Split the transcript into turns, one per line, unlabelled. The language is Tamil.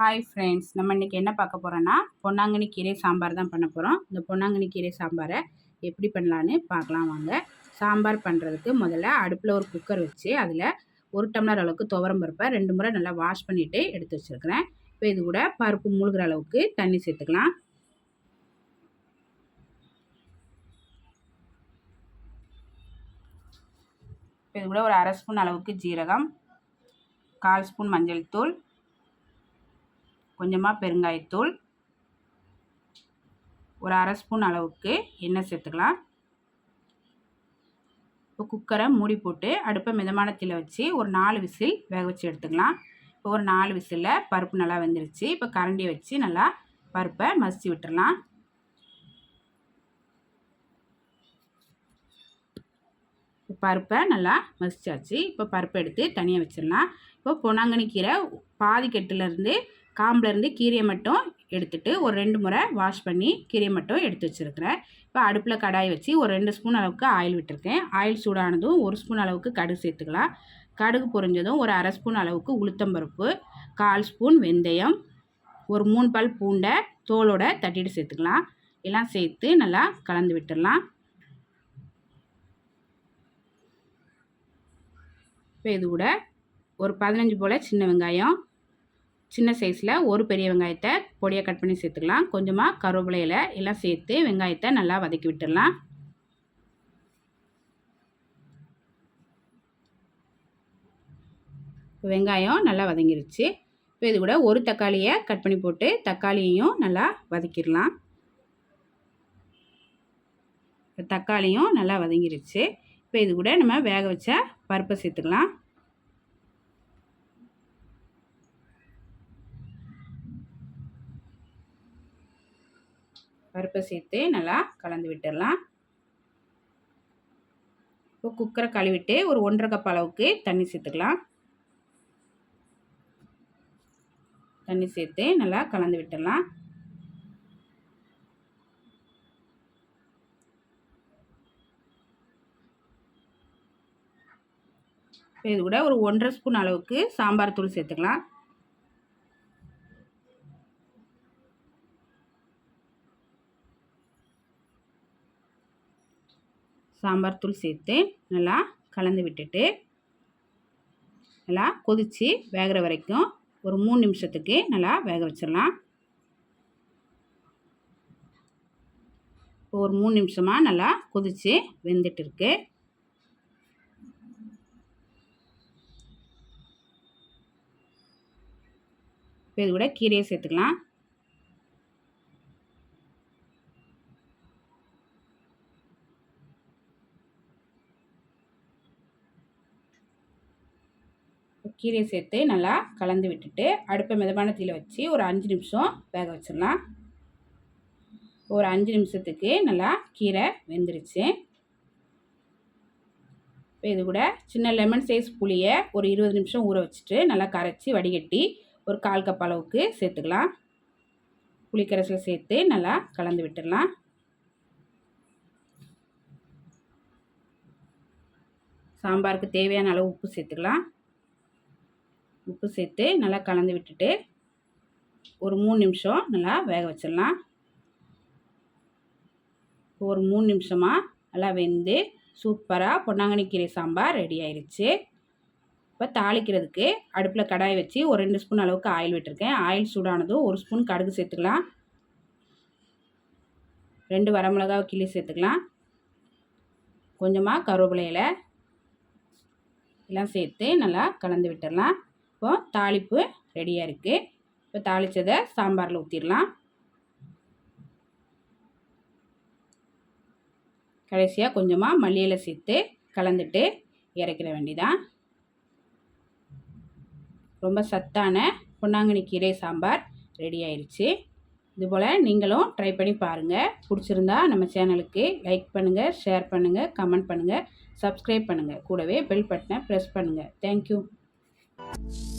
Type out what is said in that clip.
ஹாய் ஃப்ரெண்ட்ஸ் நம்ம இன்றைக்கி என்ன பார்க்க போகிறோன்னா பொன்னாங்கண்ணி கீரை சாம்பார் தான் பண்ண போகிறோம் இந்த பொன்னாங்கண்ணி கீரை சாம்பாரை எப்படி பண்ணலான்னு பார்க்கலாம் வாங்க. சாம்பார் பண்ணுறதுக்கு முதல்ல அடுப்பில் ஒரு குக்கர் வச்சு அதில் ஒரு டம்ளர் அளவுக்கு துவரம் பருப்பை ரெண்டு முறை நல்லா வாஷ் பண்ணிவிட்டு எடுத்து வச்சுருக்கிறேன். இப்போ இது கூட பருப்பு மூழ்கிற அளவுக்கு தண்ணி சேர்த்துக்கலாம். இப்போ இது கூட ஒரு அரை ஸ்பூன் அளவுக்கு ஜீரகம் கால் ஸ்பூன் மஞ்சள் தூள் கொஞ்சமாக பெருங்காயத்தூள் ஒரு அரை ஸ்பூன் அளவுக்கு எண்ணெய் சேர்த்துக்கலாம். இப்போ குக்கரை மூடி போட்டு அடுப்பை மிதமான வச்சு ஒரு நாலு விசில் வேக வச்சு எடுத்துக்கலாம். இப்போ ஒரு நாலு விசிலில் பருப்பு நல்லா வெந்துருச்சு. இப்போ கரண்டியை வச்சு நல்லா பருப்பை மசிச்சு விட்டுடலாம் பருப்பை நல்லா மசிச்சாச்சு. இப்போ பருப்பை எடுத்து தனியாக வச்சிடலாம். இப்போ பொன்னாங்கண்ணி கீரை பாதி கெட்டுலேருந்து காம்புலேருந்து கீரையை மட்டும் எடுத்துட்டு ஒரு ரெண்டு முறை வாஷ் பண்ணி கீரையை மட்டும் எடுத்து வச்சுருக்கிறேன். இப்போ அடுப்பில் கடாய் வச்சு ஒரு ரெண்டு ஸ்பூன் அளவுக்கு ஆயில் விட்டுருக்கேன். ஆயில் சூடானதும் ஒரு ஸ்பூன் அளவுக்கு கடுகு சேர்த்துக்கலாம். கடுகு பொரிஞ்சதும் ஒரு அரை ஸ்பூன் அளவுக்கு உளுத்தம்பருப்பு கால் ஸ்பூன் வெந்தயம் ஒரு மூணு பல் பூண்டை தோலோட தட்டிட்டு சேர்த்துக்கலாம். எல்லாம் சேர்த்து நல்லா கலந்து விட்டுடலாம். இப்போ இது கூட ஒரு பதினஞ்சு போல் சின்ன வெங்காயம் சின்ன சைஸில் ஒரு பெரிய வெங்காயத்தை பொடியாக கட் பண்ணி சேர்த்துக்கலாம். கொஞ்சமாக கருவேப்பிலையில் எல்லாம் சேர்த்து வெங்காயத்தை நல்லா வதக்கி விட்டுடலாம். வெங்காயம் நல்லா வதங்கிருச்சு. இப்போ இது கூட ஒரு தக்காளியை கட் பண்ணி போட்டு தக்காளியையும் நல்லா வதக்கிடலாம். தக்காளியும் நல்லா வதங்கிருச்சு. இப்போ இது கூட நம்ம வேக வச்ச பருப்பை சேர்த்துக்கலாம். பருப்பை சேர்த்து நல்லா கலந்து விட்டுடலாம். இப்போ குக்கரை கழுவிட்டு ஒரு ஒன்றரை கப் அளவுக்கு தண்ணி சேர்த்துக்கலாம். தண்ணி சேர்த்து நல்லா கலந்து விட்டுடலாம். இது கூட ஒரு ஒன்றரை ஸ்பூன் அளவுக்கு சாம்பார் தூள் சேர்த்துக்கலாம். சாம்பார் தூள் சேர்த்து நல்லா கலந்து விட்டுட்டு நல்லா கொதித்து வேகிற வரைக்கும் ஒரு மூணு நிமிஷத்துக்கு நல்லா வேக வச்சிடலாம். ஒரு மூணு நிமிஷமாக நல்லா கொதித்து வெந்துட்டு இருக்கு. இப்போ இது கூட கீரையை சேர்த்துக்கலாம். கீரையை சேர்த்து நல்லா கலந்து விட்டுட்டு அடுப்பை மிதமான தீயில் வச்சு ஒரு அஞ்சு நிமிஷம் வேக வச்சிடலாம். ஒரு அஞ்சு நிமிஷத்துக்கு நல்லா கீரை வெந்துருச்சு. இப்போ இது கூட சின்ன லெமன் சைஸ் புளியை ஒரு இருபது நிமிஷம் ஊற வச்சுட்டு நல்லா கரைச்சி வடிகட்டி ஒரு கால் கப் அளவுக்கு சேர்த்துக்கலாம். புளிக்கரைசல் சேர்த்து நல்லா கலந்து விட்டுடலாம். சாம்பாருக்கு தேவையான அளவு உப்பு சேர்த்துக்கலாம். உப்பு சேர்த்து நல்லா கலந்து விட்டுட்டு ஒரு மூணு நிமிஷம் நல்லா வேக வச்சிடலாம். ஒரு மூணு நிமிஷமாக நல்லா வெந்து சூப்பராக பொன்னாங்கண்ணி கீரை சாம்பார் ரெடி ஆயிடுச்சு இப்போ தாளிக்கிறதுக்கு அடுப்பில் கடாய் வச்சு ஒரு ரெண்டு ஸ்பூன் அளவுக்கு ஆயில் விட்டுருக்கேன். ஆயில் சூடானதும் ஒரு ஸ்பூன் கடுகு சேர்த்துக்கலாம். ரெண்டு வரமிளகாவை கிள்ளி சேர்த்துக்கலாம். கொஞ்சமாக கருவேப்பிலையில் எல்லாம் சேர்த்து நல்லா கலந்து விட்டுடலாம். இப்போ தாளிப்பு ரெடியாக இருக்குது இப்போ தாளித்ததை சாம்பாரில் ஊற்றிடலாம் கடைசியாக கொஞ்சமாக மல்லியில் சேர்த்து கலந்துட்டு இறக்கிற வேண்டிதான். ரொம்ப சத்தான பொன்னாங்கண்ணி கீரை சாம்பார் ரெடி ஆயிடுச்சு இதுபோல் நீங்களும் ட்ரை பண்ணி பாருங்கள் பிடிச்சிருந்தா நம்ம சேனலுக்கு லைக் பண்ணுங்கள் ஷேர் பண்ணுங்கள் கமெண்ட் பண்ணுங்கள் சப்ஸ்கிரைப் பண்ணுங்கள் கூடவே பெல் பட்டனை ப்ரெஸ் பண்ணுங்கள் தேங்க்யூ Thank you.